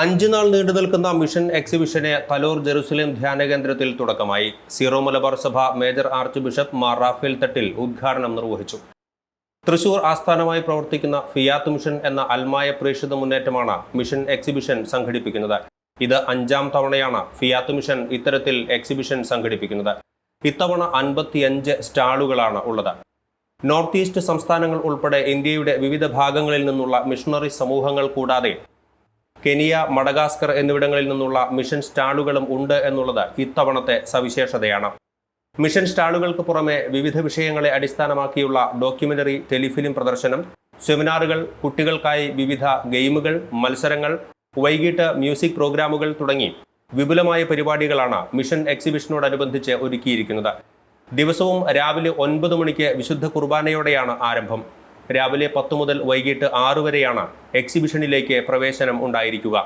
അഞ്ചു നാൾ നീണ്ടു നിൽക്കുന്ന മിഷൻ എക്സിബിഷന് തലോർ ജെറുസലേം ധ്യാന കേന്ദ്രത്തിൽ തുടക്കമായി. സീറോ മലബാർ സഭ major archbishop Mar Raphael Thattil ഉദ്ഘാടനം നിർവഹിച്ചു. തൃശൂർ ആസ്ഥാനമായി പ്രവർത്തിക്കുന്ന ഫിയാത്ത് മിഷൻ എന്ന അൽമായ പ്രേക്ഷിത മുന്നേറ്റമാണ് മിഷൻ എക്സിബിഷൻ സംഘടിപ്പിക്കുന്നത്. ഇത് അഞ്ചാം തവണയാണ് ഫിയാത്ത് മിഷൻ ഇത്തരത്തിൽ എക്സിബിഷൻ സംഘടിപ്പിക്കുന്നത്. ഇത്തവണ അൻപത്തിയഞ്ച് സ്റ്റാളുകളാണ് ഉള്ളത്. നോർത്ത് ഈസ്റ്റ് സംസ്ഥാനങ്ങൾ ഉൾപ്പെടെ ഇന്ത്യയുടെ വിവിധ ഭാഗങ്ങളിൽ നിന്നുള്ള മിഷണറി സമൂഹങ്ങൾ കൂടാതെ കെനിയ മഡഗാസ്കർ എന്നിവിടങ്ങളിൽ നിന്നുള്ള മിഷൻ സ്റ്റാളുകളും ഉണ്ട് എന്നുള്ളത് ഇത്തവണത്തെ സവിശേഷതയാണ്. മിഷൻ സ്റ്റാളുകൾക്ക് പുറമെ വിവിധ വിഷയങ്ങളെ അടിസ്ഥാനമാക്കിയുള്ള ഡോക്യുമെന്ററി ടെലിഫിലിം പ്രദർശനം സെമിനാറുകൾ കുട്ടികൾക്കായി വിവിധ ഗെയിമുകൾ മത്സരങ്ങൾ വൈകിട്ട് മ്യൂസിക് പ്രോഗ്രാമുകൾ തുടങ്ങി വിപുലമായ പരിപാടികളാണ് മിഷൻ എക്സിബിഷനോടനുബന്ധിച്ച് ഒരുക്കിയിരിക്കുന്നത്. ദിവസവും രാവിലെ ഒൻപത് മണിക്ക് വിശുദ്ധ കുർബാനയോടെയാണ് ആരംഭം. രാവിലെ പത്ത് മുതൽ വൈകിട്ട് ആറു വരെയാണ് എക്സിബിഷനിലേക്ക് പ്രവേശനം ഉണ്ടായിരിക്കുക.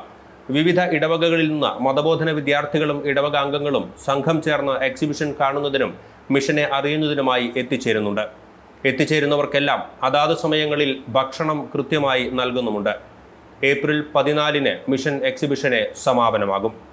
വിവിധ ഇടവകകളിൽ നിന്ന് മതബോധന വിദ്യാർത്ഥികളും ഇടവക അംഗങ്ങളും സംഘം ചേർന്ന് എക്സിബിഷൻ കാണുന്നതിനും മിഷനെ അറിയുന്നതിനുമായി എത്തിച്ചേരുന്നുണ്ട്. എത്തിച്ചേരുന്നവർക്കെല്ലാം അതാത് സമയങ്ങളിൽ ഭക്ഷണം കൃത്യമായി നൽകുന്നുമുണ്ട്. ഏപ്രിൽ പതിനാലിന് മിഷൻ എക്സിബിഷന് സമാപനമാകും.